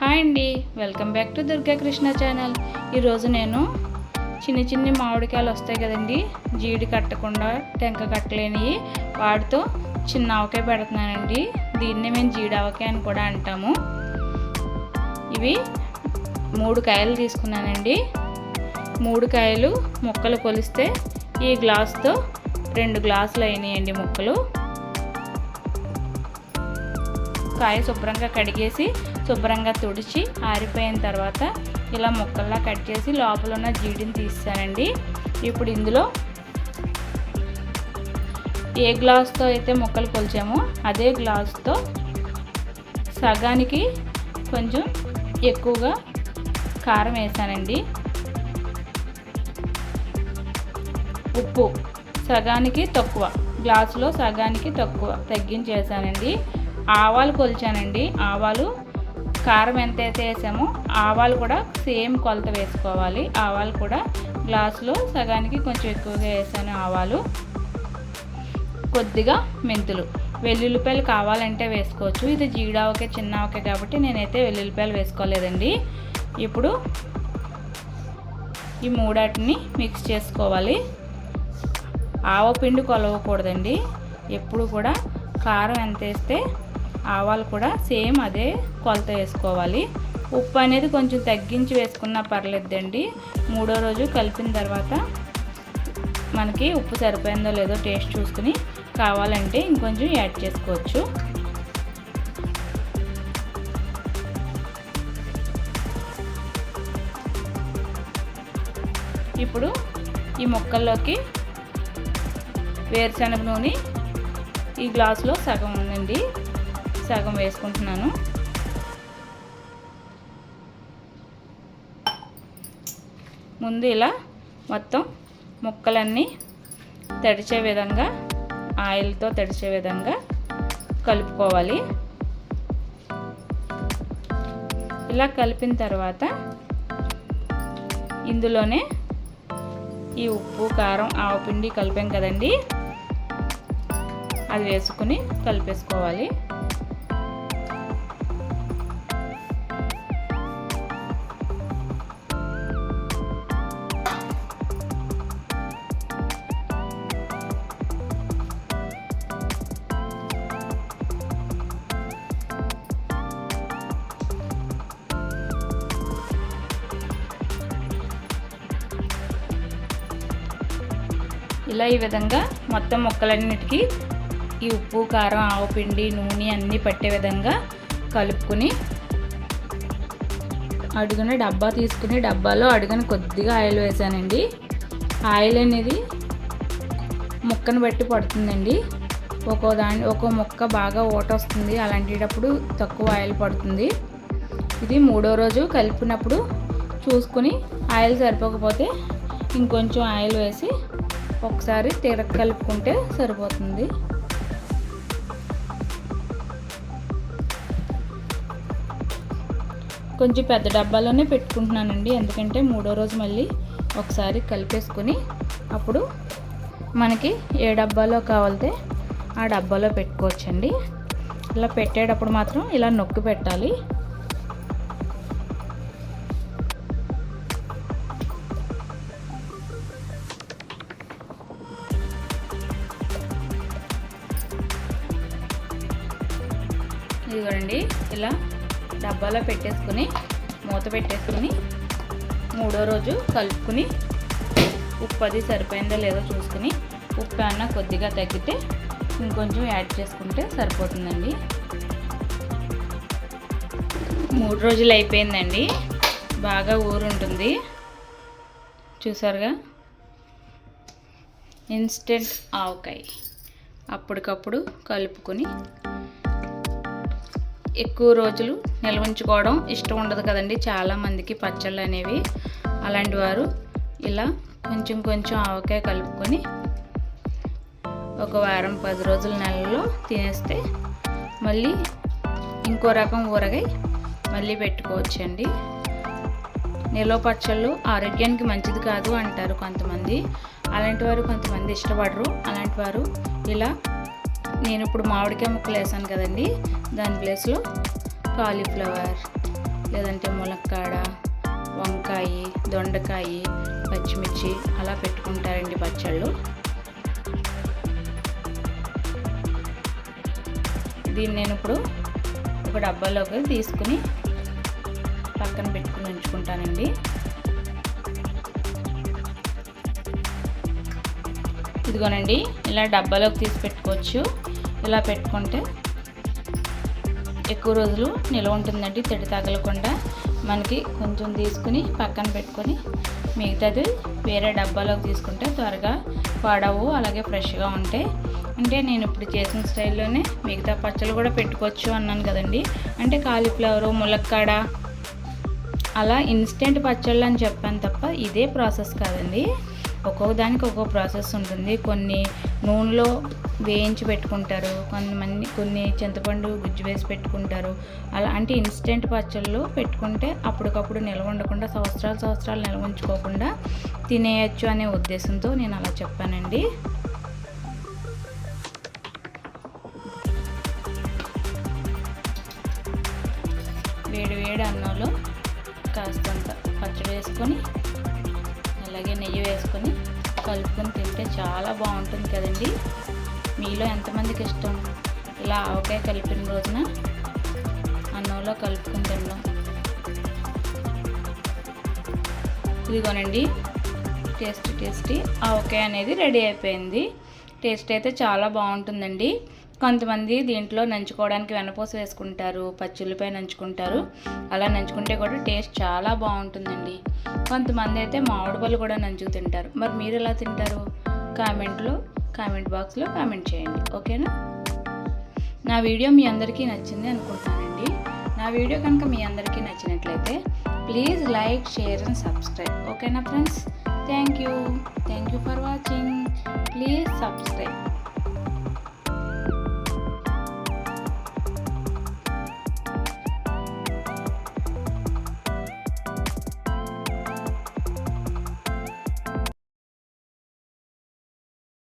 Hi అండి. Welcome back to Durga Krishna channel. ఈరోజు నేను చిన్ని చిన్ని మామిడికాయలు వస్తాయి కదండి. జీడి కట్టకుండా టెంక కట్టలేనివి వాటితో చిన్న ఆవకాయ పెడుతున్నానండి. దీన్ని మేము జీడి ఆవకాయ అని కూడా అంటాము. ఇవి మూడు కాయలు తీసుకున్నానండి. మూడు కాయలు ముక్కలు కొలిస్తే ఈ గ్లాస్తో రెండు గ్లాసులు అయినాయండి ముక్కలు. కాయ శుభ్రంగా కడిగేసి శుభ్రంగా తుడిచి ఆరిపోయిన తర్వాత ఇలా ముక్కల్లా కట్ చేసి లోపల ఉన్న జీడిని తీస్తానండి. ఇప్పుడు ఇందులో ఏ గ్లాస్తో అయితే ముక్కలు కొలిచామో అదే గ్లాస్తో సగానికి కొంచెం ఎక్కువగా కారం వేసానండి. ఉప్పు సగానికి తక్కువ గ్లాసులో సగానికి తక్కువ తగ్గించేసానండి. ఆవాలు కొలిచానండి. ఆవాలు కారం ఎంత అయితే వేసామో ఆవాలు కూడా సేమ్ కొలత వేసుకోవాలి. ఆవాలు కూడా గ్లాసులో సగానికి కొంచెం ఎక్కువగా వేసాను ఆవాలు. కొద్దిగా మెంతులు. వెల్లుల్లిపాయలు కావాలంటే వేసుకోవచ్చు. ఇది జీడావకే చిన్న ఒకే కాబట్టి నేనైతే వెల్లుల్లిపాయలు వేసుకోలేదండి. ఇప్పుడు ఈ మూడాటిని మిక్స్ చేసుకోవాలి. ఆవపిండి కొలవకూడదండి. ఎప్పుడు కూడా కారం ఎంత వేస్తే ఆవాలు కూడా సేమ్ అదే కొలత వేసుకోవాలి. ఉప్పు అనేది కొంచెం తగ్గించి వేసుకున్నా పర్లేదండి. మూడో రోజు కలిపిన తర్వాత మనకి ఉప్పు సరిపోయిందో లేదో టేస్ట్ చూసుకుని కావాలంటే ఇంకొంచెం యాడ్ చేసుకోవచ్చు. ఇప్పుడు ఈ ముక్కల్లోకి వేరుశనగ నూనె ఈ గ్లాసులో సగం ఉందండి. సగం వేసుకుంటున్నాను. ముందు ఇలా మొత్తం ముక్కలన్నీ తడిచే విధంగా ఆయిల్తో తడిచే విధంగా కలుపుకోవాలి. ఇలా కలిపిన తర్వాత ఇందులోనే ఈ ఉప్పు కారం ఆవపిండి కలిపాం కదండి. అది వేసుకుని కలిపేసుకోవాలి. ఇలా ఈ విధంగా మొత్తం ముక్కలన్నిటికీ ఈ ఉప్పు కారం ఆవపిండి నూనె అన్నీ పట్టే విధంగా కలుపుకొని అడుగున డబ్బా తీసుకుని డబ్బాలో అడుగున కొద్దిగా ఆయిల్ వేసానండి. ఆయిల్ అనేది ముక్కను బట్టి పడుతుందండి. ఒక్కో దాని ఒక్కో ముక్క బాగా ఓట వస్తుంది. అలాంటిటప్పుడు తక్కువ ఆయిల్ పడుతుంది. ఇది మూడో రోజు కలిపినప్పుడు చూసుకుని ఆయిల్ సరిపోకపోతే ఇంకొంచెం ఆయిల్ వేసి ఒకసారి తీర కలుపుకుంటే సరిపోతుంది. కొంచెం పెద్ద డబ్బాలోనే పెట్టుకుంటున్నానండి. ఎందుకంటే మూడో రోజు మళ్ళీ ఒకసారి కలిపేసుకొని అప్పుడు మనకి ఏ డబ్బాలో కావాలితే ఆ డబ్బాలో పెట్టుకోవచ్చండి. ఇలా పెట్టేటప్పుడు మాత్రం ఇలా నొక్కి పెట్టాలి. చూడండి ఇలా డబ్బాలో పెట్టేసుకుని మూత పెట్టేసుకుని మూడో రోజు కలుపుకుని ఉప్పు అది సరిపోయిందో లేదో చూసుకుని ఉప్పు అన్న కొద్దిగా తగ్గితే ఇంకొంచెం యాడ్ చేసుకుంటే సరిపోతుందండి. మూడు రోజులు అయిపోయిందండి బాగా ఊరుంటుంది చూసారుగా? ఇన్స్టెంట్ ఆవకాయ. అప్పటికప్పుడు కలుపుకొని ఎక్కువ రోజులు నిల్వ ఉంచుకోవడం ఇష్టం ఉండదు కదండి. చాలామందికి పచ్చళ్ళు అనేవి అలాంటి వారు ఇలా కొంచెం కొంచెం ఆవకాయ కలుపుకొని ఒక వారం పది రోజుల నెలలో తినేస్తే మళ్ళీ ఇంకో రకం ఊరగాయ మళ్ళీ పెట్టుకోవచ్చండి. నిల్వ పచ్చళ్ళు ఆరోగ్యానికి మంచిది కాదు అంటారు కొంతమంది. అలాంటి వారు కొంతమంది ఇష్టపడరు. అలాంటి వారు ఇలా నేను ఇప్పుడు మామిడికాయ ముక్కలు వేసాను కదండి. దాని ప్లేస్లో కాలీఫ్లవర్ లేదంటే ములక్కాడ వంకాయ దొండకాయ పచ్చిమిర్చి అలా పెట్టుకుంటారండి పచ్చళ్ళు. దీన్ని నేను ఇప్పుడు ఒక డబ్బాలోకి తీసుకుని పక్కన పెట్టుకుని ఉంచుకుంటానండి. ఇదిగోనండి ఇలా డబ్బాలోకి తీసి పెట్టుకోవచ్చు. ఇలా పెట్టుకుంటే ఎక్కువ రోజులు నిల్వ ఉంటుందండి తడి తగలకుండా. మనకి కొంచెం తీసుకుని పక్కన పెట్టుకొని మిగతాది వేరే డబ్బాలోకి తీసుకుంటే త్వరగా పాడవు అలాగే ఫ్రెష్గా ఉంటాయి అంటే నేను ఇప్పుడు చేసిన స్టైల్లోనే మిగతా పచ్చళ్ళు కూడా పెట్టుకోవచ్చు అన్నాను కదండి. అంటే కాలీఫ్లవరు ములక్కాడ అలా ఇన్స్టెంట్ పచ్చళ్ళు అని చెప్పాను తప్ప ఇదే ప్రాసెస్ కాదండి. ఒక్కొక్క దానికి ఒక్కొక్క ప్రాసెస్ ఉంటుంది. కొన్ని నూనెలో వేయించి పెట్టుకుంటారు. కొంతమంది కొన్ని చింతపండు గుజ్జు వేసి పెట్టుకుంటారు. అలా అంటే ఇన్స్టెంట్ పచ్చళ్ళు పెట్టుకుంటే అప్పటికప్పుడు నిల్వ ఉండకుండా సంవత్సరాలు సంవత్సరాలు నిల్వ ఉంచుకోకుండా తినేయచ్చు అనే ఉద్దేశంతో నేను అలా చెప్పానండి. వేడి వేడి అన్నంలో కాస్తంత పచ్చడి వేసుకొని అలాగే నెయ్యి వేసుకొని కలుపుకొని తింటే చాలా బాగుంటుంది కదండి. మీలో ఎంతమందికి ఇష్టం? ఇలా ఆవకాయ కలిపిన రోజున అన్నంలో కలుపుకొని తినడం. ఇదిగోనండి టేస్టీ టేస్టీ ఆవకాయ అనేది రెడీ అయిపోయింది. టేస్ట్ అయితే చాలా బాగుంటుందండి. కొంతమంది దీంట్లో నంచుకోవడానికి వెనపూస వేసుకుంటారు పచ్చిల్లిపాయ నంచుకుంటారు. అలా నంచుకుంటే కూడా టేస్ట్ చాలా బాగుంటుందండి. కొంతమంది అయితే మామిడి పళ్ళు కూడా నంచుకు తింటారు మరి మీరు ఎలా తింటారు? కామెంట్లో కామెంట్ బాక్స్లో కామెంట్ చేయండి. ఓకేనా? నా వీడియో మీ అందరికీ నచ్చింది అనుకుంటున్నానండి. నా వీడియో కనుక మీ అందరికీ నచ్చినట్లయితే please like share and subscribe. ఓకేనా friends? Thank you. Thank you for watching. Please subscribe.